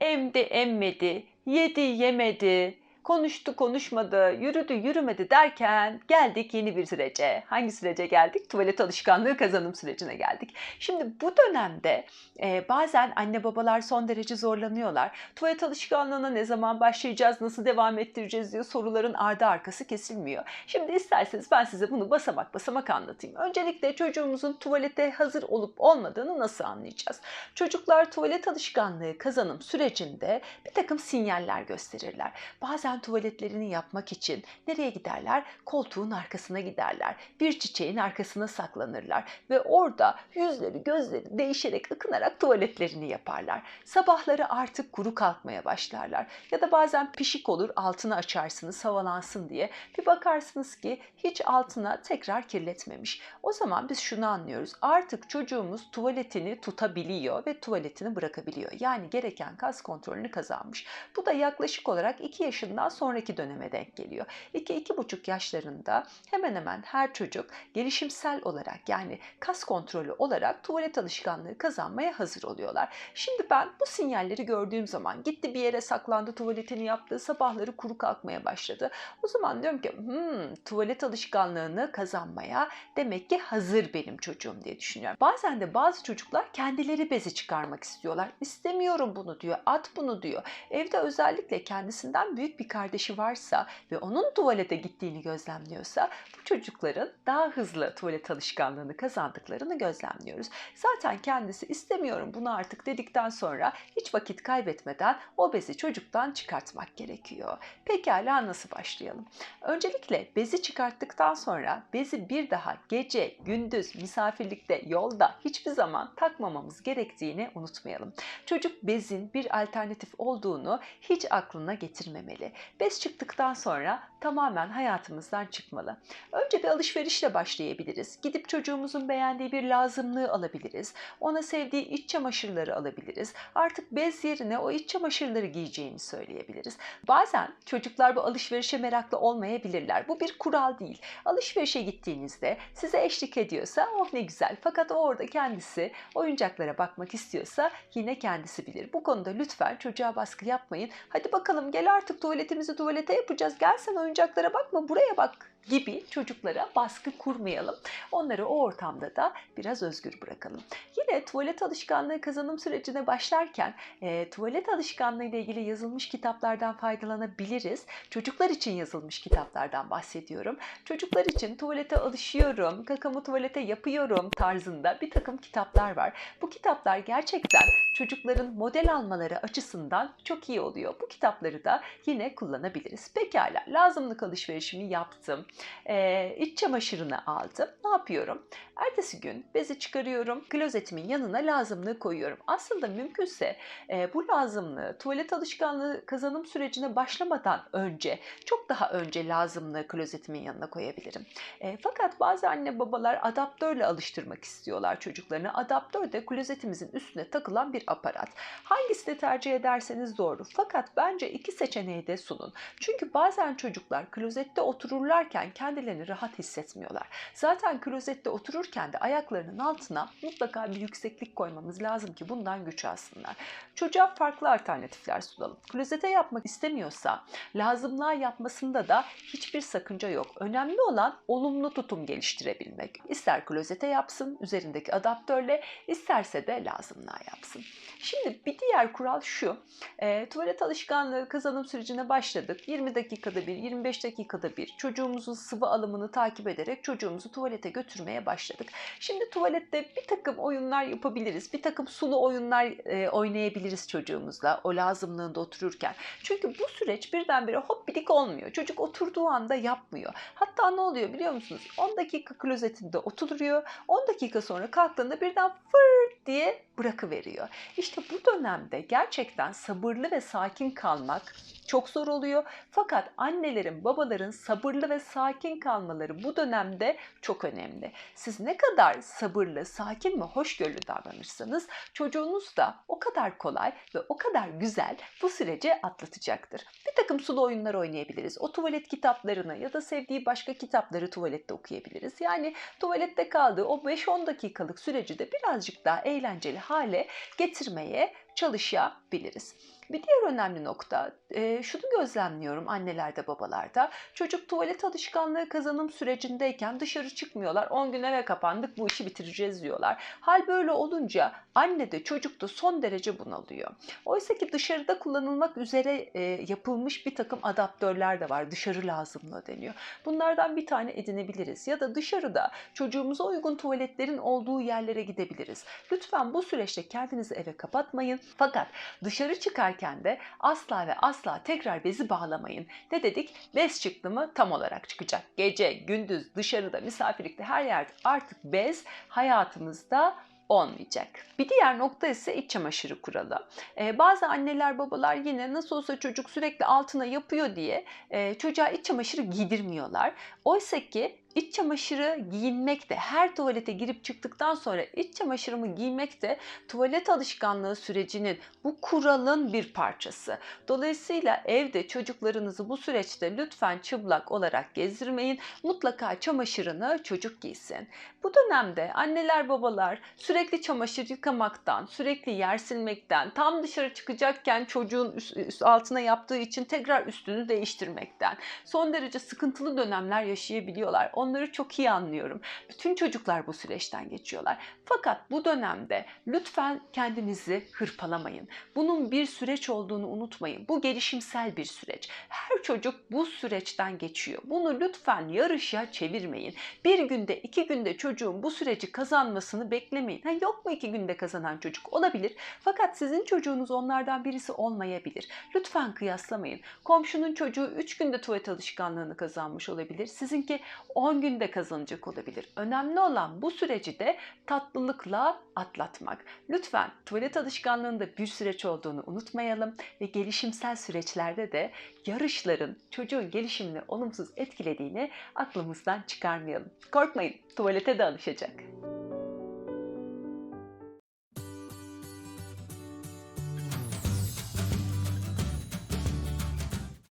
emdi emmedi, yedi yemedi, konuştu konuşmadı, yürüdü yürümedi derken geldik yeni bir sürece. Hangi sürece geldik? Tuvalet alışkanlığı kazanım sürecine geldik. Şimdi bu dönemde e, bazen anne babalar son derece zorlanıyorlar. Tuvalet alışkanlığına ne zaman başlayacağız, nasıl devam ettireceğiz diye soruların ardı arkası kesilmiyor. Şimdi isterseniz ben size bunu basamak basamak anlatayım. Öncelikle çocuğumuzun tuvalete hazır olup olmadığını nasıl anlayacağız? Çocuklar tuvalet alışkanlığı kazanım sürecinde bir takım sinyaller gösterirler. Bazen tuvaletlerini yapmak için nereye giderler? Koltuğun arkasına giderler. Bir çiçeğin arkasına saklanırlar ve orada yüzleri gözleri değişerek ıkınarak tuvaletlerini yaparlar. Sabahları artık kuru kalkmaya başlarlar. Ya da bazen pişik olur altını açarsınız havalansın diye. Bir bakarsınız ki hiç altına tekrar kirletmemiş. O zaman biz şunu anlıyoruz. Artık çocuğumuz tuvaletini tutabiliyor ve tuvaletini bırakabiliyor. Yani gereken kas kontrolünü kazanmış. Bu da yaklaşık olarak 2 yaşından sonraki döneme denk geliyor. 2-2,5 yaşlarında hemen hemen her çocuk gelişimsel olarak yani kas kontrolü olarak tuvalet alışkanlığı kazanmaya hazır oluyorlar. Şimdi ben bu sinyalleri gördüğüm zaman gitti bir yere saklandı tuvaletini yaptı sabahları kuru kalkmaya başladı. O zaman diyorum ki hmm, tuvalet alışkanlığını kazanmaya demek ki hazır benim çocuğum diye düşünüyorum. Bazen de bazı çocuklar kendileri bezi çıkarmak istiyorlar. İstemiyorum bunu diyor, at bunu diyor. Evde özellikle kendisinden büyük bir kardeşi varsa ve onun tuvalete gittiğini gözlemliyorsa bu çocukların daha hızlı tuvalet alışkanlığını kazandıklarını gözlemliyoruz. Zaten kendisi istemiyorum bunu artık dedikten sonra hiç vakit kaybetmeden o bezi çocuktan çıkartmak gerekiyor. Pekala nasıl başlayalım? Öncelikle bezi çıkarttıktan sonra bezi bir daha gece, gündüz, misafirlikte, yolda hiçbir zaman takmamamız gerektiğini unutmayalım. Çocuk bezin bir alternatif olduğunu hiç aklına getirmemeli. Bez çıktıktan sonra tamamen hayatımızdan çıkmalı. Önce bir alışverişle başlayabiliriz. Gidip çocuğumuzun beğendiği bir lazımlığı alabiliriz. Ona sevdiği iç çamaşırları alabiliriz. Artık bez yerine o iç çamaşırları giyeceğini söyleyebiliriz. Bazen çocuklar bu alışverişe meraklı olmayabilirler. Bu bir kural değil. Alışverişe gittiğinizde size eşlik ediyorsa oh ne güzel. Fakat o orada kendisi oyuncaklara bakmak istiyorsa yine kendisi bilir. Bu konuda lütfen çocuğa baskı yapmayın. Hadi bakalım gel artık tuvaletimizi tuvalete yapacağız. Gel sen oyuncaklara bakma buraya bak gibi çocuklara baskı kurmayalım. Onları o ortamda da biraz özgür bırakalım. Yine tuvalet alışkanlığı kazanım sürecine başlarken e, tuvalet alışkanlığı ile ilgili yazılmış kitaplardan faydalanabiliriz. Çocuklar için yazılmış kitaplardan bahsediyorum. Çocuklar için tuvalete alışıyorum, kakamı tuvalete yapıyorum tarzında bir takım kitaplar var. Bu kitaplar gerçekten çocukların model almaları açısından çok iyi oluyor. Bu kitapları da yine kullanabiliriz. Pekala lazımlık alışverişimi yaptım. Ee, iç çamaşırını aldım. Ne yapıyorum? Ertesi gün bezi çıkarıyorum. Klozetimin yanına lazımlığı koyuyorum. Aslında mümkünse e, bu lazımlığı tuvalet alışkanlığı kazanım sürecine başlamadan önce çok daha önce lazımlığı klozetimin yanına koyabilirim. E, fakat bazı anne babalar adaptörle alıştırmak istiyorlar çocuklarını. Adaptör de klozetimizin üstüne takılan bir aparat. Hangisini tercih ederseniz doğru. Fakat bence iki seçeneği de sunun. Çünkü bazen çocuklar klozette otururlarken kendilerini rahat hissetmiyorlar. Zaten klozette otururken de ayaklarının altına mutlaka bir yükseklik koymamız lazım ki bundan güç alsınlar. Çocuğa farklı alternatifler sunalım. Klozete yapmak istemiyorsa lazımlığa yapmasında da hiçbir sakınca yok. Önemli olan olumlu tutum geliştirebilmek. İster klozete yapsın üzerindeki adaptörle, isterse de lazımlığa yapsın. Şimdi bir diğer kural şu. E, tuvalet alışkanlığı kazanım sürecine başladık. 20 dakikada bir, 25 dakikada bir çocuğumuzun sıvı alımını takip ederek çocuğumuzu tuvalete götürmeye başladık. Şimdi tuvalette bir takım oyunlar yapabiliriz. Bir takım sulu oyunlar e, oynayabiliriz çocuğumuzla o lazımlığında otururken. Çünkü bu süreç birdenbire hop bidik olmuyor. Çocuk oturduğu anda yapmıyor. Hatta ne oluyor biliyor musunuz? 10 dakika klozetinde oturuyor. 10 dakika sonra kalktığında birden fır diye bırakıveriyor. İşte bu dönemde gerçekten sabırlı ve sakin kalmak çok zor oluyor. Fakat annelerin, babaların sabırlı ve sakin kalmaları bu dönemde çok önemli. Siz ne kadar sabırlı, sakin ve hoşgörülü davranırsanız çocuğunuz da o kadar kolay ve o kadar güzel bu süreci atlatacaktır. Bir takım sulu oyunlar oynayabiliriz. O tuvalet kitaplarını ya da sevdiği başka kitapları tuvalette okuyabiliriz. Yani tuvalette kaldığı o 5-10 dakikalık süreci de birazcık daha eğlenceli hale getirmeye çalışabiliriz. Bir diğer önemli nokta e, şunu gözlemliyorum annelerde babalarda. Çocuk tuvalet alışkanlığı kazanım sürecindeyken dışarı çıkmıyorlar. 10 gün eve kapandık bu işi bitireceğiz diyorlar. Hal böyle olunca anne de çocuk da son derece bunalıyor. Oysa ki dışarıda kullanılmak üzere e, yapılmış bir takım adaptörler de var. Dışarı lazımlığı deniyor. Bunlardan bir tane edinebiliriz. Ya da dışarıda çocuğumuza uygun tuvaletlerin olduğu yerlere gidebiliriz. Lütfen bu süreçte kendinizi eve kapatmayın. Fakat dışarı çıkarken de asla ve asla tekrar bezi bağlamayın. Ne dedik? Bez çıktı mı tam olarak çıkacak. Gece, gündüz, dışarıda, misafirlikte her yerde artık bez hayatımızda olmayacak. Bir diğer nokta ise iç çamaşırı kuralı. Ee, bazı anneler babalar yine nasıl olsa çocuk sürekli altına yapıyor diye e, çocuğa iç çamaşırı giydirmiyorlar. Oysa ki iç çamaşırı giyinmek de her tuvalete girip çıktıktan sonra iç çamaşırımı giymek de tuvalet alışkanlığı sürecinin bu kuralın bir parçası. Dolayısıyla evde çocuklarınızı bu süreçte lütfen çıplak olarak gezdirmeyin. Mutlaka çamaşırını çocuk giysin. Bu dönemde anneler babalar sürekli çamaşır yıkamaktan, sürekli yer silmekten, tam dışarı çıkacakken çocuğun üst, altına yaptığı için tekrar üstünü değiştirmekten son derece sıkıntılı dönemler yaşayabiliyorlar. Onları çok iyi anlıyorum. Bütün çocuklar bu süreçten geçiyorlar. Fakat bu dönemde lütfen kendinizi hırpalamayın. Bunun bir süreç olduğunu unutmayın. Bu gelişimsel bir süreç. Her çocuk bu süreçten geçiyor. Bunu lütfen yarışa çevirmeyin. Bir günde, iki günde çocuğun bu süreci kazanmasını beklemeyin. Ha, yok mu iki günde kazanan çocuk? Olabilir. Fakat sizin çocuğunuz onlardan birisi olmayabilir. Lütfen kıyaslamayın. Komşunun çocuğu 3 günde tuvalet alışkanlığını kazanmış olabilir. Sizinki 10 günde kazanacak olabilir. Önemli olan bu süreci de tatlılıkla atlatmak. Lütfen tuvalet alışkanlığında bir süreç olduğunu unutmayalım ve gelişimsel süreçlerde de yarışların çocuğun gelişimini olumsuz etkilediğini aklımızdan çıkarmayalım. Korkmayın, tuvalete de alışacak.